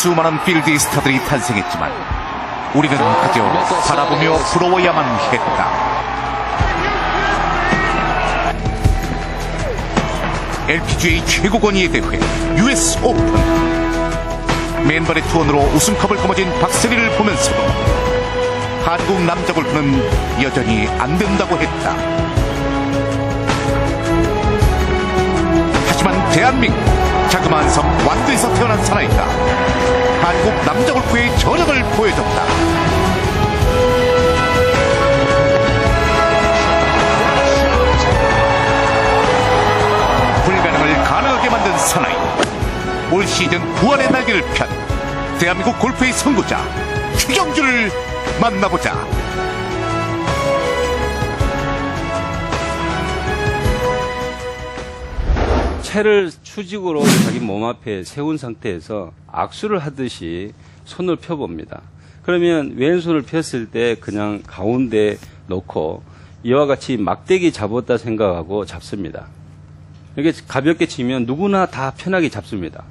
수많은 필드 스타들이 탄생했지만 우리는 그저 바라보며 부러워야만 했다. LPGA 최고 권위의 대회 US 오픈 맨발의 투혼으로 우승컵을 거머쥔 박세리를 보면서도 한국 남자 골프는 여전히 안 된다고 했다. 하지만 대한민국 자그마한 섬 완도에서 태어난 사나이가 한국 남자 골프의 전력을 보여줬다. 불가능을 가능하게 만든 사나이. 올 시즌 부활의 날개를 편 대한민국 골프의 선구자 추경주를 만나보자. 채를 추직으로 자기 몸 앞에 세운 상태에서 악수를 하듯이 손을 펴봅니다. 그러면 왼손을 폈을 때 그냥 가운데 놓고 이와 같이 막대기 잡았다 생각하고 잡습니다. 이렇게 가볍게 치면 누구나 다 편하게 잡습니다.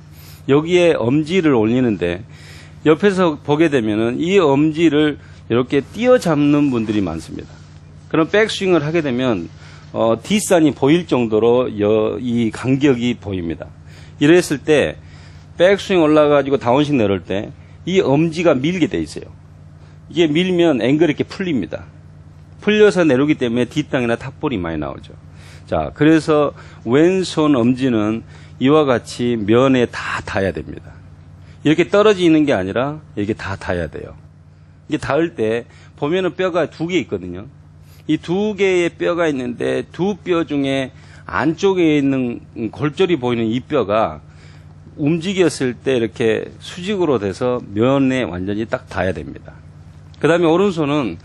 여기에 엄지를 올리는데 옆에서 보게 되면은 이 엄지를 이렇게 띄어 잡는 분들이 많습니다. 그럼 백스윙을 하게 되면 어, 뒷산이 보일 정도로 여- 이 간격이 보입니다. 이랬을 때 백스윙 올라가지고 다운식 내려올 때 이 엄지가 밀게 돼 있어요. 이게 밀면 앵글이 이렇게 풀립니다. 풀려서 내려오기 때문에 뒷땅이나 탑볼이 많이 나오죠. 자, 그래서 왼손 엄지는 이와 같이 면에 다 닿아야 됩니다. 이렇게 떨어지는 게 아니라 이렇게 다 닿아야 돼요. 이게 닿을 때 보면은 뼈가 두 개 있거든요. 이 두 개의 뼈가 있는데 두 뼈 중에 안쪽에 있는 골절이 보이는 이 뼈가 움직였을 때 이렇게 수직으로 돼서 면에 완전히 딱 닿아야 됩니다. 그 다음에 오른손은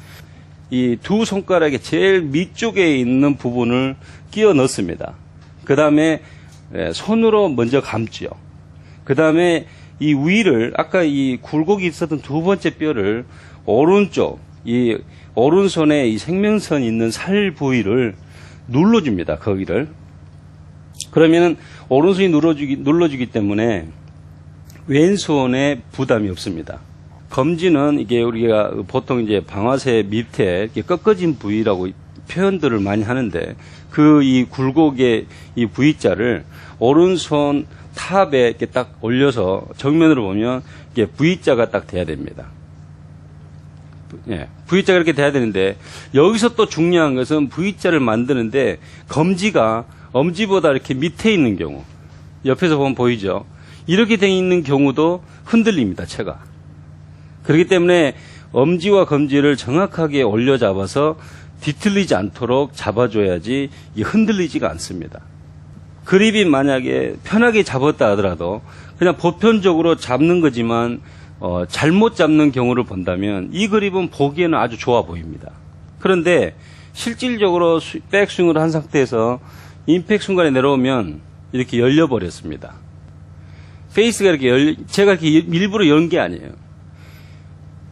이 두 손가락의 제일 밑쪽에 있는 부분을 끼워 넣습니다. 그 다음에 손으로 먼저 감지요. 그 다음에 이 위를 아까 이 굴곡이 있었던 두 번째 뼈를 오른쪽 이 오른손에 이 생명선 있는 살 부위를 눌러줍니다. 거기를 그러면은 오른손이 눌러주기 눌러주기 때문에 왼손에 부담이 없습니다. 검지는 이게 우리가 보통 이제 방아쇠 밑에 이렇게 꺾어진 부위라고 표현들을 많이 하는데 그 이 굴곡의 이 V자를 오른손 탑에 이렇게 딱 올려서 정면으로 보면 이게 V자가 딱 돼야 됩니다. 예, V자가 이렇게 돼야 되는데 여기서 또 중요한 것은 V자를 만드는데 검지가 엄지보다 이렇게 밑에 있는 경우 옆에서 보면 보이죠. 이렇게 돼 있는 경우도 흔들립니다. 채가. 그렇기 때문에 엄지와 검지를 정확하게 올려 잡아서 뒤틀리지 않도록 잡아줘야지 이 흔들리지가 않습니다. 그립이 만약에 편하게 잡았다 하더라도 그냥 보편적으로 잡는 거지만 어, 잘못 잡는 경우를 본다면 이 그립은 보기에는 아주 좋아 보입니다. 그런데 실질적으로 수- 백스윙을 한 상태에서 임팩 순간에 내려오면 이렇게 열려버렸습니다. 페이스가 이렇게 열, 제가 이렇게 일부러 연 게 아니에요.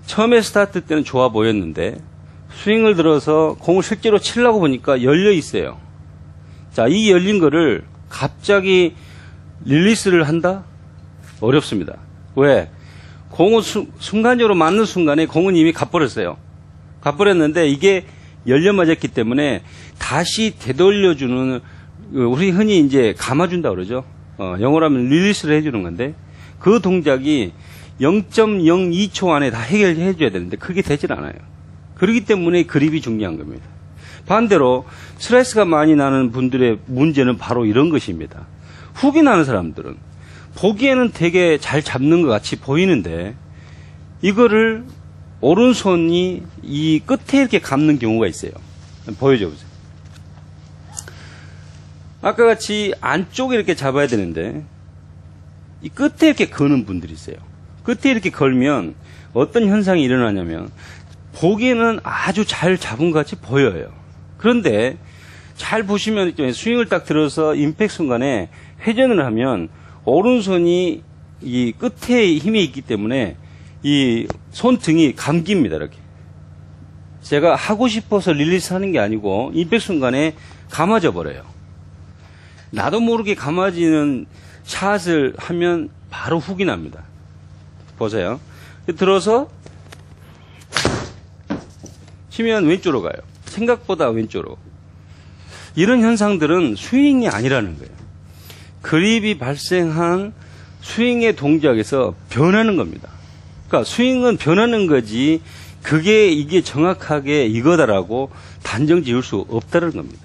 처음에 스타트 때는 좋아 보였는데 스윙을 들어서 공을 실제로 치려고 보니까 열려 있어요. 자, 이 열린 거를 갑자기 릴리스를 한다? 어렵습니다. 왜? 공을 수- 순간적으로 맞는 순간에 공은 이미 가버렸어요. 가버렸는데 이게 열려 맞았기 때문에 다시 되돌려주는 어, 우리 흔히 이제 감아준다 그러죠. 어, 영어로 하면 릴리스를 해주는 건데 그 동작이 0.02초 안에 다 해결해 줘야 되는데 그게 되질 않아요. 그렇기 때문에 그립이 중요한 겁니다. 반대로 스트레스가 많이 나는 분들의 문제는 바로 이런 것입니다. 훅이 나는 사람들은 보기에는 되게 잘 잡는 것 같이 보이는데 이거를 오른손이 이 끝에 이렇게 감는 경우가 있어요. 보여줘 보세요. 아까 같이 안쪽에 이렇게 잡아야 되는데 이 끝에 이렇게 거는 분들이 있어요. 끝에 이렇게 걸면 어떤 현상이 일어나냐면 보기에는 아주 잘 잡은 것 같이 보여요. 그런데 잘 보시면. 스윙을 딱 들어서 임팩 순간에 회전을 하면 오른손이 이 끝에 힘이 있기 때문에 이 손등이 감깁니다. 이렇게. 제가 하고 싶어서 릴리스 하는 게 아니고 임팩 순간에 감아져 버려요. 나도 모르게 감아지는 샷을 하면 바로 훅이 납니다. 보세요. 들어서 치면 왼쪽으로 가요. 생각보다 왼쪽으로. 이런 현상들은 스윙이 아니라는 거예요. 그립이 발생한 스윙의 동작에서 변하는 겁니다. 그러니까 스윙은 변하는 거지 그게 이게 정확하게 이거다라고 단정 지을 수 없다는 겁니다.